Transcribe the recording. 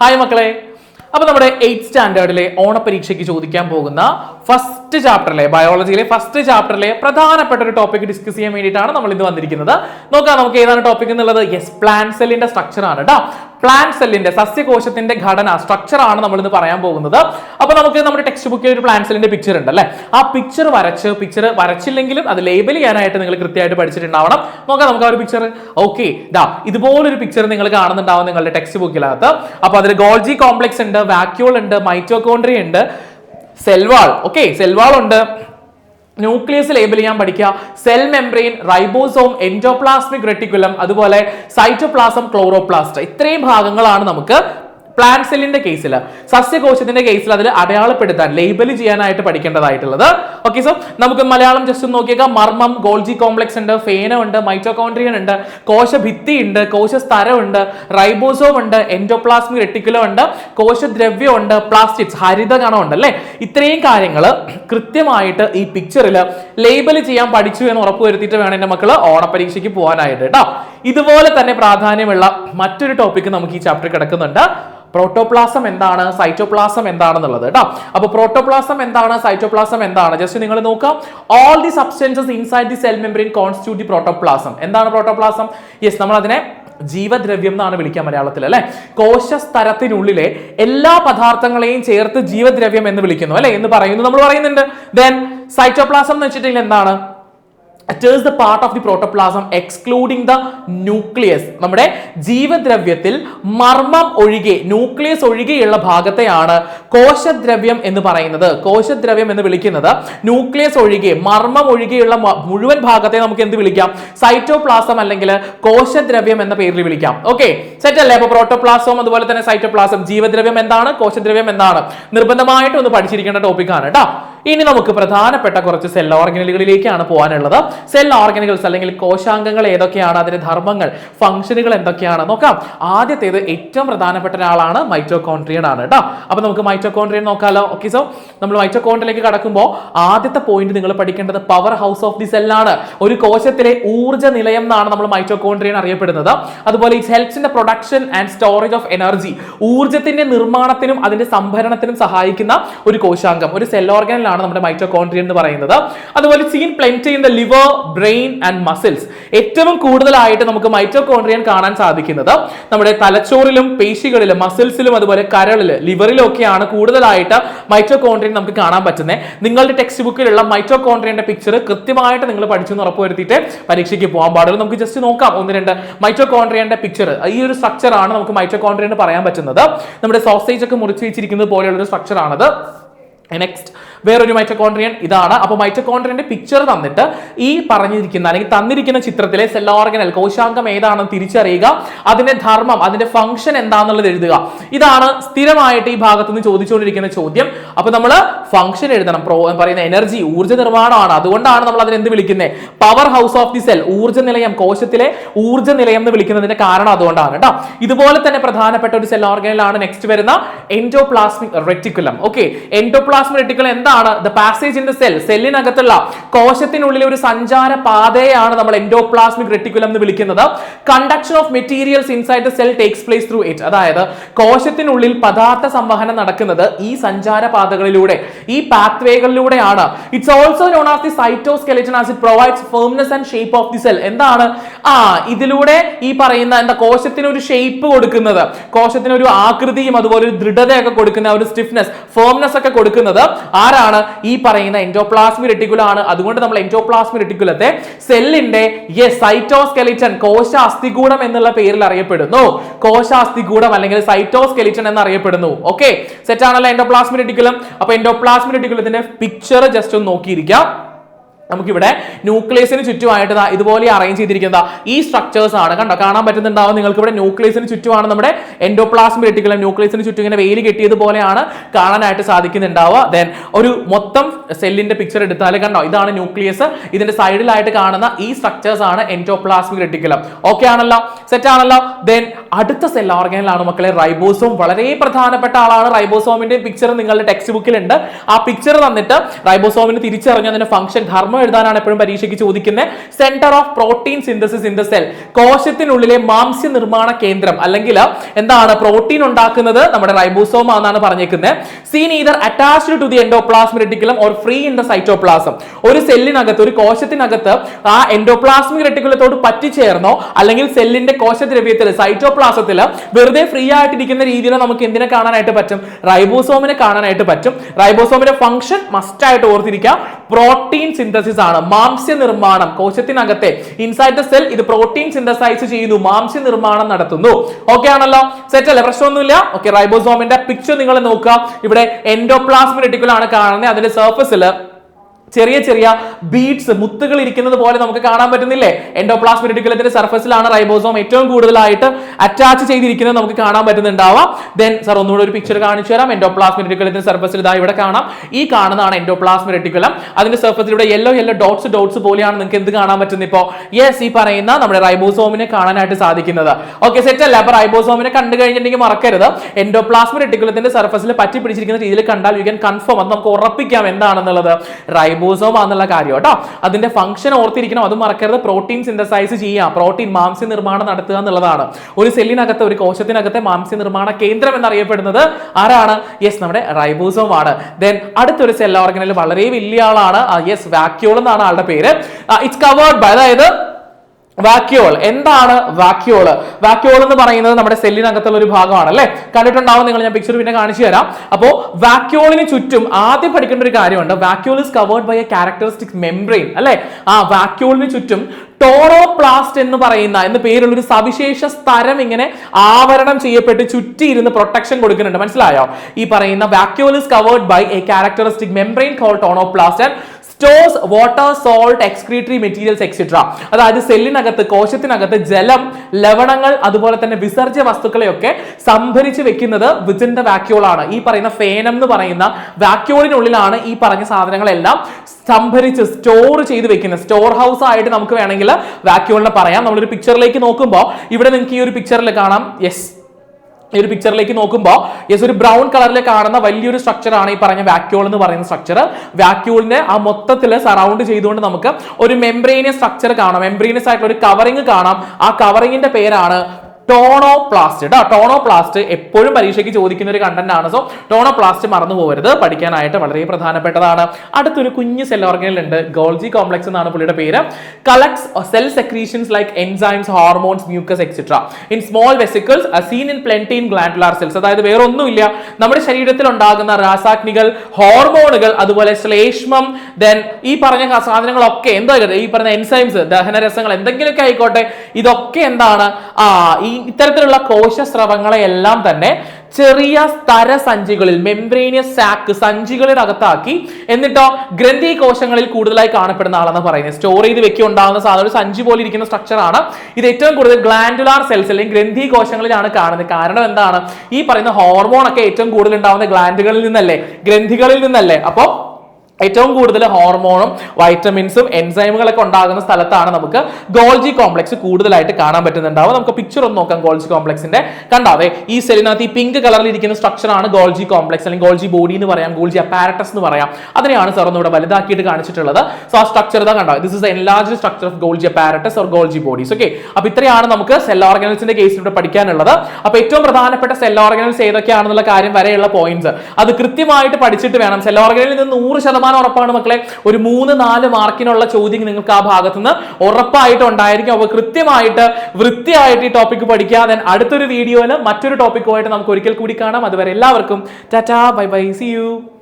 Hi മക്കളെ. അപ്പൊ നമ്മുടെ എയ്ത്ത് സ്റ്റാൻഡേർഡിലെ ഓണപരീക്ഷയ്ക്ക് ചോദിക്കാൻ പോകുന്ന ഫസ്റ്റ് ചാപ്റ്ററിലെ ബയോളജിയിലെ ഫസ്റ്റ് ചാപ്റ്ററിലെ പ്രധാനപ്പെട്ട ഒരു ടോപ്പിക് ഡിസ്കസ് ചെയ്യാൻ വേണ്ടിയിട്ടാണ് നമ്മൾ ഇന്ന് വന്നിരിക്കുന്നത്. നോക്കാം നമുക്ക് ഏതാണ് ടോപ്പിക് എന്നുള്ളത്? യെസ് പ്ലാൻ സെല്ലിന്റെ സ്ട്രക്ചർ ആണ് കേട്ടോ പ്ലാൻ സെല്ലിന്റെ സസ്യകോശത്തിന്റെ ഘടന സ്ട്രക്ചർ ആണ് നമ്മൾ ഇന്ന് പറയാൻ പോകുന്നത്. അപ്പൊ നമുക്ക് നമ്മുടെ ടെക്സ്റ്റ് ബുക്കിൽ ഒരു പ്ലാന്റ് സെല്ലിന്റെ പിക്ചർ ഉണ്ട് അല്ലെ? ആ പിക്ചർ വരച്ച് പിക്ചർ വരച്ചില്ലെങ്കിലും അത് ലേബൽ ചെയ്യാനായിട്ട് നിങ്ങൾ കൃത്യമായിട്ട് പഠിച്ചിട്ടുണ്ടാവണം. നോക്കാം നമുക്ക് ആ ഒരു പിക്ചർ ഓക്കെ ദാ ഇതുപോലൊരു പിക്ചർ നിങ്ങൾ കാണുന്നുണ്ടാവും നിങ്ങളുടെ ടെക്സ്റ്റ് ബുക്കിനകത്ത് അപ്പൊ അതിൽ ഗോൾജി കോംപ്ലക്സ് ഉണ്ട് വാക്യൂൾ ഉണ്ട് മൈറ്റോകോൺട്രി ഉണ്ട് cell wall okay cell wall ഉണ്ട്. ന്യൂക്ലിയസ് ലേബിൾ ചെയ്യാൻ പഠിക്കുക. Cell membrane ribosome endoplasmic reticulum അതുപോലെ സൈറ്റോപ്ലാസം ക്ലോറോപ്ലാസ്റ്റ്. ഇത്രയും ഭാഗങ്ങളാണ് നമുക്ക് പ്ലാന്റ് സെല്ലിന്റെ കേസിൽ സസ്യകോശത്തിന്റെ കേസിൽ അതിൽ അടയാളപ്പെടുത്താൻ ലേബൽ ചെയ്യാനായിട്ട് പഠിക്കേണ്ടതായിട്ടുള്ളത്. ഓക്കെ സോ നമുക്ക് മലയാളം ജസ്റ്റ് നോക്കിയേക്കാം. മർമ്മം ഗോൾജി കോംപ്ലക്സ് ഉണ്ട് ഫേന ഉണ്ട് മൈറ്റോകോൺട്രിയൻ ഉണ്ട് കോശഭിത്തി ഉണ്ട് കോശസ്തരം ഉണ്ട് റൈബോസോം ഉണ്ട് എൻഡോപ്ലാസ്മിക് റെട്ടിക്കുലം ഉണ്ട് കോശദ്രവ്യം ഉണ്ട് പ്ലാസ്റ്റിക്സ് ഹരിതഗണം ഉണ്ട് അല്ലേ? ഇത്രയും കാര്യങ്ങൾ കൃത്യമായിട്ട് ഈ പിക്ചറിൽ ലേബൽ ചെയ്യാൻ പഠിച്ചു എന്ന് ഉറപ്പുവരുത്തിയിട്ട് വേണം എന്റെ മക്കൾ ഓണപരീക്ഷയ്ക്ക് പോകാനായിട്ട് കേട്ടോ. ഇതുപോലെ തന്നെ പ്രാധാന്യമുള്ള മറ്റൊരു ടോപ്പിക്ക് നമുക്ക് ഈ ചാപ്റ്റർ കിടക്കുന്നുണ്ട്. പ്രോട്ടോപ്ലാസം എന്താണ്? സൈറ്റോപ്ലാസം എന്താണെന്നുള്ളത് കേട്ടോ. അപ്പൊ പ്രോട്ടോപ്ലാസം എന്താണ്? സൈറ്റോപ്ലാസം എന്താണ്? ജസ്റ്റ് നിങ്ങൾ നോക്കാം all the substances inside the cell membrane constitute the protoplasm എന്താണ് പ്രോട്ടോപ്ലാസം യെസ് നമ്മൾ അതിനെ ജീവദ്രവ്യം എന്നാണ് വിളിക്കുക മലയാളത്തിൽ അല്ലെ? കോശസ്തരത്തിനുള്ളിലെ എല്ലാ പദാർത്ഥങ്ങളെയും ചേർത്ത് ജീവദ്രവ്യം എന്ന് വിളിക്കുന്നു അല്ലെ? എന്ന് പറയുന്നു. നമ്മൾ പറയുന്നുണ്ട്. ദെൻ സൈറ്റോപ്ലാസം എന്ന് വെച്ചിട്ടുണ്ടെങ്കിൽ എന്താണ്? It the part of the protoplasm excluding the nucleus നമ്മുടെ ജീവദ്രവ്യത്തിൽ മർമ്മം ഒഴികെ ന്യൂക്ലിയസ് ഒഴികെയുള്ള ഭാഗത്തെയാണ് കോശദ്രവ്യം എന്ന് പറയുന്നത്. കോശദ്രവ്യം എന്ന് വിളിക്കുന്നത് ന്യൂക്ലിയസ് ഒഴികെ മർമ്മം ഒഴികെയുള്ള മുഴുവൻ ഭാഗത്തെ നമുക്ക് എന്ത് വിളിക്കാം? സൈറ്റോപ്ലാസം അല്ലെങ്കിൽ കോശദ്രവ്യം എന്ന പേരിൽ വിളിക്കാം. ഓക്കെ സെറ്റ് അല്ലേ? അപ്പോൾ പ്രോട്ടോപ്ലാസം അതുപോലെ തന്നെ സൈറ്റോപ്ലാസം ജീവദ്രവ്യം എന്താണ്? കോശദ്രവ്യം എന്താണ്? നിർബന്ധമായിട്ടും ഒന്ന് പഠിച്ചിരിക്കേണ്ട ടോപ്പിക്കാണ് കേട്ടോ ഇനി നമുക്ക് പ്രധാനപ്പെട്ട കുറച്ച് സെൽ ഓർഗനലുകളിലേക്കാണ് പോകാനുള്ളത്. സെൽ ഓർഗനുകൾസ് അല്ലെങ്കിൽ കോശാംഗങ്ങൾ ഏതൊക്കെയാണ് അതിന്റെ ധർമ്മങ്ങൾ ഫംഗ്ഷനുകൾ എന്തൊക്കെയാണ്? നോക്കാം. ആദ്യത്തേത് ഏറ്റവും പ്രധാനപ്പെട്ട ഒരാളാണ് മൈറ്റോകോൺട്രിയൻ ആണ് കേട്ടോ അപ്പൊ നമുക്ക് മൈറ്റോകോൺട്രിയൻ നോക്കാലോ. ഓക്കെ സോ നമ്മൾ മൈറ്റോകോൺട്രിയിലേക്ക് കടക്കുമ്പോൾ ആദ്യത്തെ പോയിന്റ് നിങ്ങൾ പഠിക്കേണ്ടത് പവർ ഹൗസ് ഓഫ് ദി സെല്ലാണ് ഒരു കോശത്തിലെ ഊർജ നിലയം എന്നാണ് നമ്മൾ മൈറ്റോകോൺട്രിയൻ അറിയപ്പെടുന്നത്. അതുപോലെ it helps in the production and storage of energy ഊർജത്തിന്റെ നിർമ്മാണത്തിനും അതിന്റെ സംഭരണത്തിനും സഹായിക്കുന്ന ഒരു കോശാംഗം ഒരു സെൽ ഓർഗനിലാണ് നമ്മുടെ മൈറ്റോകോൺട്രിയൻ എന്ന് പറയുന്നത്. അതുപോലെ സീൻ പ്ലെന്റ് ചെയ്യുന്ന ലിവർ ബ്രെയിൻ ആൻഡ് മസിൽസ് ഏറ്റവും കൂടുതലായിട്ട് നമുക്ക് മൈറ്റോകോൺഡ്രിയൻ കാണാൻ സാധിക്കുന്നത് നമ്മുടെ തലച്ചോറിലും പേശികളിലും മസിൽസിലും അതുപോലെ കരളിൽ ലിവറിലും ഒക്കെയാണ് കൂടുതലായിട്ട് മൈറ്റോകോൺഡ്രിയൻ നമുക്ക് കാണാൻ പറ്റുന്നത് നിങ്ങളുടെ ടെക്സ്റ്റ് ബുക്കിലുള്ള മൈറ്റോകോൺഡ്രിയന്റെ പിക്ചർ കൃത്യമായിട്ട് നിങ്ങൾ പഠിച്ചെന്ന് ഉറപ്പുവരുത്തിയിട്ട് പരീക്ഷയ്ക്ക് പോകാൻ പാടുള്ളൂ. നമുക്ക് ജസ്റ്റ് നോക്കാം. ഒന്ന് രണ്ട്. മൈറ്റോകോൺഡ്രിയന്റെ പിക്ചർ ഈ ഒരു സ്ട്രക്ചർ ആണ് നമുക്ക് മൈറ്റോകോൺഡ്രിയൻ പറയാൻ പറ്റുന്നത്. നമ്മുടെ സോസേജ് ഒക്കെ മുറിച്ച് വെച്ചിരിക്കുന്നത് പോലെയുള്ള ഒരു സ്ട്രക്ചർ ആണത്. നെക്സ്റ്റ് വേറൊരു മൈറ്റോകോൺട്രിയൻ ഇതാണ്. അപ്പോൾ മൈറ്റോകോൺട്രിയന്റെ പിക്ചർ തന്നിട്ട് ഈ പറഞ്ഞിരിക്കുന്ന അല്ലെങ്കിൽ തന്നിരിക്കുന്ന ചിത്രത്തിലെ സെൽ ഓർഗനൽ കോശാംഗം ഏതാണെന്ന് തിരിച്ചറിയുക. അതിന്റെ ധർമ്മം അതിന്റെ ഫംഗ്ഷൻ എന്താണെന്നുള്ളത് എഴുതുക. ഇതാണ് സ്ഥിരമായിട്ട് ഈ ഭാഗത്ത് നിന്ന് ചോദിച്ചുകൊണ്ടിരിക്കുന്ന ചോദ്യം. അപ്പോൾ നമ്മൾ ഫംഗ്ഷൻ എഴുതണം. പ്രോ പറയുന്ന എനർജി ഊർജ നിർമ്മാണമാണ്. അതുകൊണ്ടാണ് നമ്മൾ അതിനെന്ത് വിളിക്കുന്നത്? Power house of the cell ഊർജ നിലയം കോശത്തിലെ ഊർജ നിലയം എന്ന് വിളിക്കുന്നതിന്റെ കാരണം അതുകൊണ്ടാണ് കേട്ടോ. ഇതുപോലെ തന്നെ പ്രധാനപ്പെട്ട ഒരു സെൽ ഓർഗനിലാണ് നെക്സ്റ്റ് വരുന്ന endoplasmic reticulum okay endoplasmic reticulum എന്താണ്? The passage in the cell സെല്ലിനകത്തുള്ള കോശത്തിനുള്ളിലെ ഒരു സഞ്ചാര പാതയാണ് നമ്മൾ എൻഡോപ്ലാസ്മിക് റെറ്റിക്കുലം എന്ന് വിളിക്കുന്നത്. Conduction of materials inside the cell takes place through it അതായത് കോശത്തിനുള്ളിൽ പദാർത്ഥ സംവഹനം നടക്കുന്നത് ഈ സഞ്ചാര പാതകളിലൂടെ ഈ പാത്വേകളിലൂടെയാണ് it's also known as the cytoskeleton as it provides firmness and shape of the cell എന്താണ്? ആ ഇതിലൂടെ ഈ പറയുന്ന എന്താ കോശത്തിന് ഒരു ഷേപ്പ് കൊടുക്കുന്നത്. കോശത്തിന് ഒരു ആകൃതിയും അതുപോലെ ഒരു ദൃഢതയൊക്കെ കൊടുക്കുന്ന ഒരു സ്റ്റിഫ്നെസ് ഫേംനെസ് ഒക്കെ കൊടുക്കുന്നത്. ആരാണ് ഈ പറയുന്ന എൻഡോപ്ലാസ്മി റെട്ടിക്കുലാണ് അതുകൊണ്ട് നമ്മൾ എൻഡോപ്ലാസ്മി റെട്ടിക്കുലത്തെ സെല്ലിന്റെ യെസ് സൈറ്റോസ്കെലിറ്റൻ കോശ അസ്ഥികൂടം എന്നുള്ള പേരിൽ അറിയപ്പെടുന്നു. കോശ അസ്ഥികൂടം അല്ലെങ്കിൽ സൈറ്റോസ്കെലിറ്റൻ എന്ന് അറിയപ്പെടുന്നു ഓക്കെ സെറ്റ് ആണല്ലോ എൻഡോപ്ലാസ്മി റെട്ടിക്കുലം അപ്പൊ എൻഡോപ്ലാസ്മി റെട്ടിക്കുലത്തിന്റെ പിക്ചർ ജസ്റ്റ് ഒന്ന് നോക്കിയിരിക്കാം. നമുക്കിവിടെ ന്യൂക്ലിയസിന് ചുറ്റുമായിട്ട് ഇതുപോലെ അറേഞ്ച് ചെയ്തിരിക്കുന്ന ഈ സ്ട്രക്ചേഴ്സ് ആണ്. കണ്ടോ? കാണാൻ പറ്റുന്നുണ്ടാവും. നിങ്ങൾക്ക് ഇവിടെ ന്യൂക്ലിയസിന് ചുറ്റുമാണ് നമ്മുടെ എൻഡോപ്ലാസ്മ റെട്ടിക്കുലം ന്യൂക്ലിയസിന് ചുറ്റും ഇങ്ങനെ വെയിൽ കെട്ടിയതുപോലെയാണ് കാണാനായിട്ട് സാധിക്കുന്നുണ്ടാവുക. ദെൻ ഒരു മൊത്തം സെല്ലിന്റെ പിക്ചർ എടുത്താൽ കണ്ടോ? ഇതാണ് ന്യൂക്ലിയസ് ഇതിന്റെ സൈഡിലായിട്ട് കാണുന്ന ഈ സ്ട്രക്ചേഴ്സ് ആണ് എൻഡോപ്ലാസ്മിക് റെട്ടിക്കുലം ഓക്കെ ആണല്ലോ? സെറ്റ് ആണല്ലോ? ദെൻ അടുത്ത സെൽ ഓർഗനിലാണ് മക്കളെ റൈബോസോം വളരെ പ്രധാനപ്പെട്ട ആളാണ് റൈബോസോമിന്റെ പിക്ചർ നിങ്ങളുടെ ടെക്സ്റ്റ് ബുക്കിലുണ്ട് ആ പിക്ചർ തന്നിട്ട് റൈബോസോമിന് തിരിച്ചറിഞ്ഞതിന്റെ ഫംഗ്ഷൻ ധർമ്മം എഴുതാനാണ് എപ്പോഴും പരീക്ഷയ്ക്ക് ചോദിക്കുന്നത് centre of protein synthesis in the cell കോശത്തിനുള്ളിലെ മാംസ്യ നിർമ്മാണ കേന്ദ്രം അല്ലെങ്കിൽ എന്താണ് പ്രോട്ടീൻ ഉണ്ടാക്കുന്നത്? നമ്മുടെ റൈബോസോം എന്നാണ് പറഞ്ഞേക്കുന്നത് seen either attached to the endoplasmic reticulum or free in the cytoplasm ഒരു സെല്ലിനകത്ത് ഒരു കോശത്തിനകത്ത് ആ എൻഡോപ്ലാസ്മിക് റെട്ടിക്കുലത്തോട് പറ്റിച്ചേർന്നോ അല്ലെങ്കിൽ സെല്ലിന്റെ കോശദ്രവ്യത്തിൽ സൈറ്റോപ്ലാസത്തിൽ വെറുതെ ഫ്രീ ആയിട്ടിരിക്കുന്ന രീതിയിൽ നമുക്ക് എന്തിനെ കാണാനായിട്ട് പറ്റും? റൈബോസോമിനെ കാണാനായിട്ട് പറ്റും. റൈബോസോമിന്റെ ഫംഗ്ഷൻ മസ്റ്റ് ആയിട്ട് ഓർത്തിരിക്കാം. പ്രോട്ടീൻ സിന്തസിസ് ആണ് മാംസ്യ നിർമ്മാണം കോശത്തിനകത്തെ ഇൻസൈഡ് ദ സെൽ ഇത് പ്രോട്ടീൻ സിന്തസൈസ് ചെയ്യുന്നു. മാംസ്യ നിർമ്മാണം നടത്തുന്നു. ഓക്കെ ആണല്ലോ? സെറ്റ് അല്ലേ? പ്രശ്നമൊന്നുമില്ല. ഓക്കെ റൈബോസോമിന്റെ പിക്ചർ നിങ്ങൾ നോക്കുക. ഇവിടെ എൻഡോപ്ലാസ്മിക് റെട്ടിക്കുലാണ് കാണുന്നത്. അതിന്റെ സർഫസിൽ ചെറിയ ചെറിയ ബീഡ്സ് മുത്തുകൾ ഇരിക്കുന്നത് പോലെ നമുക്ക് കാണാൻ പറ്റുന്നില്ലേ? എൻഡോപ്ലാസ്മിക് റെട്ടിക്കുലത്തിന്റെ സർഫസിലാണ് റൈബോസോം ഏറ്റവും കൂടുതലായിട്ട് അറ്റാച്ച് ചെയ്തിരിക്കുന്നത് നമുക്ക് കാണാൻ പറ്റുന്നുണ്ടാവാം. ദെൻ സർ ഒന്നുകൂടെ ഒരു പിക്ചർ കാണിച്ചു തരാം. എൻഡോപ്ലാസ്മിക് റെട്ടിക്കുലത്തിന്റെ സർഫസിൽ ഇതാ ഇവിടെ കാണാം. ഈ കാണുന്നതാണ് എൻഡോപ്ലാസ്മിക് റെട്ടിക്കുലം അതിന്റെ സർഫസിൽ ഇവിടെ യെല്ലോ യെല്ലോ ഡോട്ട്സ് ഡോട്ട്സ് പോലെയാണ് നിങ്ങൾക്ക് എന്ത് കാണാൻ പറ്റുന്നത് ഇപ്പോൾ യെസ് ഈ പറയുന്ന നമ്മുടെ റൈബോസോമിനെ കാണാനായിട്ട് സാധിക്കുന്നത്. ഓക്കെ സെറ്റ് അല്ല? അപ്പൊ റൈബോസോമിനെ കണ്ടു കഴിഞ്ഞിട്ടുണ്ടെങ്കിൽ മറക്കരുത്. എൻഡോപ്ലാസ്മിക് റെട്ടിക്കുലത്തിന്റെ സർഫസിൽ പറ്റി പിടിച്ചിരിക്കുന്ന രീതിയിൽ കണ്ടാൽ യു ക്യാൻ കൺഫേം അത് നമുക്ക് ഉറപ്പിക്കാം എന്താണെന്നുള്ളത്. റൈബോസോം ആണെന്നുള്ള കാര്യം കേട്ടോ അതിന്റെ ഫംഗ്ഷൻ ഓർത്തിരിക്കണം അത് മറക്കരുത്. പ്രോട്ടീൻ സിന്തസൈസ് ചെയ്യാം. പ്രോട്ടീൻ മാംസ്യ നിർമ്മാണം നടത്തുക എന്നുള്ളതാണ്. ഒരു സെല്ലിനകത്ത് ഒരു കോശത്തിനകത്തെ മാംസ്യ നിർമ്മാണ കേന്ദ്രം എന്നറിയപ്പെടുന്നത് ആരാണ്? യെസ് നമ്മുടെ റൈബോസോം ആണ്. ദെൻ അടുത്തൊരു സെൽ ഓർഗനിൽ വളരെ വലിയ ആളാണ്. യെസ് വാക്യൂൾ എന്നാണ് ആളുടെ പേര്. ഇറ്റ്സ് കവേർഡ് ബൈ അതായത് വാക്യോൾ എന്താണ് വാക്യോൾ വാക്യോൾ എന്ന് പറയുന്നത് നമ്മുടെ സെല്ലിനകത്തുള്ള ഒരു ഭാഗമാണ് അല്ലേ കണ്ടിട്ടുണ്ടാവും നിങ്ങൾ ഞാൻ പിക്ചർ പിന്നെ കാണിച്ചു തരാം. അപ്പോൾ വാക്യോളിന് ചുറ്റും ആദ്യം പഠിക്കേണ്ട ഒരു കാര്യമുണ്ട്. Vacuole is covered by a characteristic membrane അല്ലെ? ആ വാക്യോളിന് ചുറ്റും ടോറോപ്ലാസ്റ്റ് എന്ന് പറയുന്ന എന്ന് പേരുള്ള ഒരു സവിശേഷ സ്ഥലം ഇങ്ങനെ ആവരണം ചെയ്യപ്പെട്ട് ചുറ്റിയിരുന്ന് പ്രൊട്ടക്ഷൻ കൊടുക്കുന്നുണ്ട്. മനസ്സിലായോ? ഈ പറയുന്ന vacuole is covered by a characteristic membrane called tonoplast and stores water salt excretory materials etcetera അതായത് സെല്ലിനകത്ത് കോശത്തിനകത്ത് ജലം ലവണങ്ങൾ അതുപോലെ തന്നെ വിസർജ്യ വസ്തുക്കളെയൊക്കെ സംഭരിച്ച് വെക്കുന്നത് വിജന്റെ ദ വാക്യൂൾ ആണ്. ഈ പറയുന്ന ഫേനം എന്ന് പറയുന്ന വാക്യൂളിനുള്ളിലാണ് ഈ പറഞ്ഞ സാധനങ്ങളെല്ലാം സംഭരിച്ച് സ്റ്റോർ ചെയ്ത് വെക്കുന്നത്. സ്റ്റോർ ഹൗസ് ആയിട്ട് നമുക്ക് വേണമെങ്കിൽ വാക്യൂളിനെ പറയാം. നമ്മളൊരു പിക്ചറിലേക്ക് നോക്കുമ്പോൾ ഇവിടെ നിങ്ങൾക്ക് ഈ ഒരു പിക്ചറിൽ കാണാം. യെസ് ഈ ഒരു പിക്ചറിലേക്ക് നോക്കുമ്പോൾ യെസ് ഒരു ബ്രൗൺ കളറിൽ കാണുന്ന വലിയൊരു സ്ട്രക്ചർ ആണ് ഈ പറഞ്ഞ വാക്യൂൾ എന്ന് പറയുന്ന സ്ട്രക്ചർ വാക്യൂളിനെ ആ മൊത്തത്തിൽ സറൗണ്ട് ചെയ്തുകൊണ്ട് നമുക്ക് ഒരു മെംബ്രെയിനിയസ് സ്ട്രക്ചർ കാണാം. മെംബ്രെയിനിയസ് ആയിട്ടുള്ള ഒരു കവറിങ് കാണാം. ആ കവറിങ്ങിന്റെ പേരാണ് ടോണോപ്ലാസ്റ്റ് കേട്ടോ ടോണോപ്ലാസ്റ്റ് എപ്പോഴും പരീക്ഷയ്ക്ക് ചോദിക്കുന്ന ഒരു കണ്ടന്റ് ആണ്. സോ ടോണോപ്ലാസ്റ്റ് മറന്നു പോകരുത്. പഠിക്കാനായിട്ട് വളരെ പ്രധാനപ്പെട്ടതാണ്. അടുത്തൊരു കുഞ്ഞ് സെൽ ഓർഗനിൽ ഉണ്ട് ഗോൾജി കോംപ്ലക്സ് എന്നാണ് പുള്ളിയുടെ പേര്. Collects cell secretions like enzymes hormones mucus etcetera in small vesicles seen in plenty in glandular cells അതായത് വേറെ ഒന്നുമില്ല നമ്മുടെ ശരീരത്തിൽ ഉണ്ടാകുന്ന രാസാഗ്നികൾ ഹോർമോണുകൾ അതുപോലെ ശ്ലേഷ്മം ദെൻ ഈ പറഞ്ഞ സാധനങ്ങളൊക്കെ എന്താ ഈ പറഞ്ഞ എൻസൈംസ് ദഹനരസങ്ങൾ എന്തെങ്കിലുമൊക്കെ ആയിക്കോട്ടെ. ഇതൊക്കെ എന്താണ്? ആ ഈ ഇത്തരത്തിലുള്ള കോശസ്രവങ്ങളെ എല്ലാം തന്നെ ചെറിയ സ്തര സഞ്ചികളിൽ മെംബ്രേനിയസ് സാക്ക് സഞ്ചികളിൽ അകത്താക്കി എന്നിട്ടോ ഗ്രന്ഥി കോശങ്ങളിൽ കൂടുതലായി കാണപ്പെടുന്ന ആളെന്ന് പറയുന്നത്. സ്റ്റോർ ചെയ്ത് വെക്കി ഉണ്ടാകുന്ന സാധനം ഒരു സഞ്ചി പോലെ ഇരിക്കുന്ന സ്ട്രക്ചർ ആണ്. ഇത് ഏറ്റവും കൂടുതൽ ഗ്ലാൻഡുലാർ സെൽസ് അല്ലെങ്കിൽ ഗ്രന്ഥി കോശങ്ങളിലാണ് കാണുന്നത്. കാരണം എന്താണ്? ഈ പറയുന്ന ഹോർമോൺ ഒക്കെ ഏറ്റവും കൂടുതൽ ഉണ്ടാകുന്ന ഗ്ലാൻഡുകളിൽ നിന്നല്ലേ? ഗ്രന്ഥികളിൽ നിന്നല്ലേ? അപ്പോൾ ഏറ്റവും കൂടുതൽ ഹോർമോണും വൈറ്റമിൻസും എൻസൈമുകളൊക്കെ ഉണ്ടാകുന്ന സ്ഥലത്താണ് നമുക്ക് ഗോൾജി കോംപ്ലക്സ് കൂടുതലായിട്ട് കാണാൻ പറ്റുന്നുണ്ടാവും നമുക്ക് പിക്ചർ ഒന്ന് നോക്കാം ഗോൾജി കോംപ്ലക്സിന്റെ. കണ്ടാവേ ഈ സെല്ലിനകത്ത് ഈ പിങ്ക് കളറിൽ ഇരിക്കുന്ന സ്ട്രക്ചർ ആണ് ഗോൾജി കോംപ്ലക്സ് അല്ലെങ്കിൽ ഗോൾജി ബോഡി എന്ന് പറയാം ഗോൾജി അപ്പാരറ്റസ് എന്ന് പറയാം. അതിനെയാണ് സാർ ഒന്ന് ഇവിടെ വലുതാക്കിയിട്ട് കാണിച്ചിട്ടുള്ളത്. സോ ആ സ്ട്രക്ചർ ഇതാ കണ്ടാവും this is enlarge structure of Golgi apparatus or Golgi bodies okay അപ്പൊ ഇത്രയാണ് നമുക്ക് സെൽ ഓർഗനൽസിന്റെ കേസിൽ ഇവിടെ പഠിക്കാനുള്ളത്. അപ്പൊ ഏറ്റവും പ്രധാനപ്പെട്ട സെൽ ഓർഗനൽസ് ഏതൊക്കെയാണെന്നുള്ള കാര്യം വരെയുള്ള പോയിന്റ്സ് അത് കൃത്യമായിട്ട് പഠിച്ചിട്ട് വേണം. സെൽ ഓർഗനിൽ നിന്ന് നൂറ് ശതമാനം ഉറപ്പാണ് മക്കളെ. ഒരു മൂന്ന് നാല് മാർക്കിനുള്ള ചോദ്യം നിങ്ങൾക്ക് ആ ഭാഗത്തുനിന്ന് ഉറപ്പായിട്ട് ഉണ്ടായിരിക്കും. അപ്പോൾ കൃത്യമായിട്ട് വൃത്തിയായിട്ട് ഈ ടോപ്പിക് പഠിക്കുക. ദെൻ അടുത്തൊരു വീഡിയോയിൽ മറ്റൊരു ടോപ്പിക്കുമായിട്ട് നമുക്ക് ഒരിക്കൽ കൂടി കാണാം. അതുവരെ എല്ലാവർക്കും tata bye bye see you